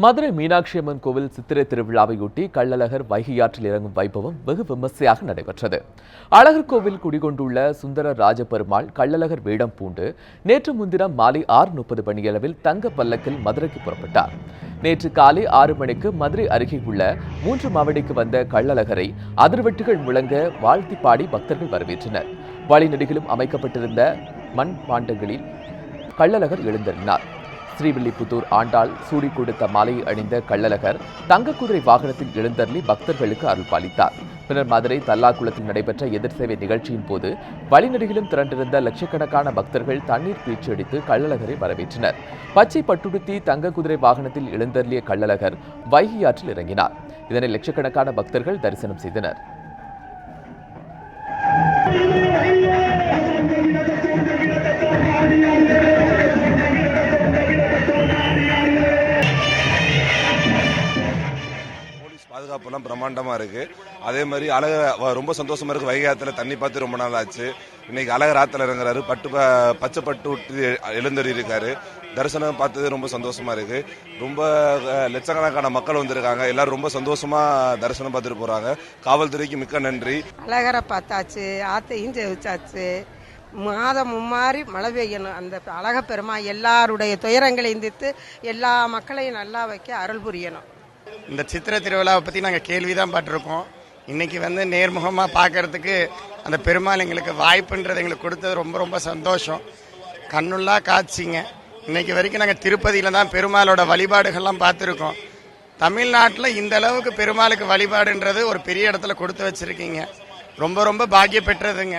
மதுரை மீனாட்சி அம்மன் கோவில் சித்திரை திருவிழாவையொட்டி கள்ளழகர் வைகையாற்றில் இறங்கும் வைபவம் வெகு விமர்சையாக நடைபெற்றது. அழகர் கோவில் குடிகொண்டுள்ள சுந்தர ராஜபெருமாள் கள்ளழகர் வேடம் பூண்டு நேற்று முன்தினம் மாலை ஆறு முப்பது மணியளவில் தங்க பல்லக்கில் மதுரைக்கு புறப்பட்டார். நேற்று காலை ஆறு மணிக்கு மதுரை அருகே உள்ள மூன்று மாவடிக்கு வந்த கள்ளழகரை அதிர்வெட்டுகள் முழங்க வாழ்த்தி பாடி பக்தர்கள் வரவேற்றனர். வழிநெடுகிலும் அமைக்கப்பட்டிருந்த மண் பாண்டங்களில் கள்ளழகர் எழுந்தருளினார். ஸ்ரீவில்லிபுத்தூர் ஆண்டாள் சூடி கொடுத்த மாலையை அணிந்த கள்ளழகர் தங்கக்குதிரை வாகனத்தில் எழுந்தருளி பக்தர்களுக்கு அருள்பாலித்தார் பின்னர் மதுரை தல்லாக்குளத்தில் நடைபெற்ற எதிர் சேவை நிகழ்ச்சியின் போது வழிநெடுகிலும் திரண்டிருந்த லட்சக்கணக்கான பக்தர்கள் தண்ணீர் பீச்சடித்து கள்ளழகரை வரவேற்றனர். பச்சை பட்டுடுத்தி தங்க குதிரை வாகனத்தில் எழுந்தருளிய கள்ளழகர் வைகை ஆற்றில் இறங்கினார். இதனை லட்சக்கணக்கான பக்தர்கள் தரிசனம் செய்தனர். பாதுகாப்புலாம் பிரம்மாண்டமா இருக்கு. அதே மாதிரி அழக ரொம்ப சந்தோஷமா இருக்கு. வைகை ஆத்துல தண்ணி பார்த்து ரொம்ப நாள் ஆச்சு. இன்னைக்கு அழகர் ஆத்துல இறங்குறாரு. பட்டு பச்சை பட்டு விட்டு எழுந்தறி இருக்காரு. தரிசனம் பார்த்தது ரொம்ப சந்தோஷமா இருக்கு. ரொம்ப லட்சக்கணக்கான மக்கள் வந்திருக்காங்க. எல்லாரும் ரொம்ப சந்தோஷமா தரிசனம் பார்த்துட்டு போறாங்க. காவல்துறைக்கு மிக்க நன்றி. அழகரை பார்த்தாச்சு. ஆத்தையும் ஜெயிச்சாச்சு. மாதம் மும்மாறி மழை பெய்யணும். அந்த அழக பெருமா எல்லாருடைய துயரங்களையும் தீர்த்து எல்லா மக்களையும் நல்லா வைக்க அருள் புரியணும். இந்த சித்திரை திருவிழாவை பற்றி நாங்கள் கேள்வி தான் பட்டிருக்கோம். இன்னைக்கு வந்து நேர்முகமாக பார்க்கறதுக்கு அந்த பெருமாள் எங்களுக்கு வாய்ப்புன்றது எங்களுக்கு கொடுத்தது ரொம்ப ரொம்ப சந்தோஷம். கண்ணுள்ளா காட்சிங்க. இன்னைக்கு வரைக்கும் நாங்கள் திருப்பதியில் தான் பெருமாளோட வழிபாடுகள்லாம் பார்த்துருக்கோம். தமிழ்நாட்டில் இந்த அளவுக்கு பெருமாளுக்கு வழிபாடுன்றது ஒரு பெரிய இடத்துல கொடுத்து வச்சிருக்கீங்க. ரொம்ப ரொம்ப பாக்கிய பெற்றதுங்க.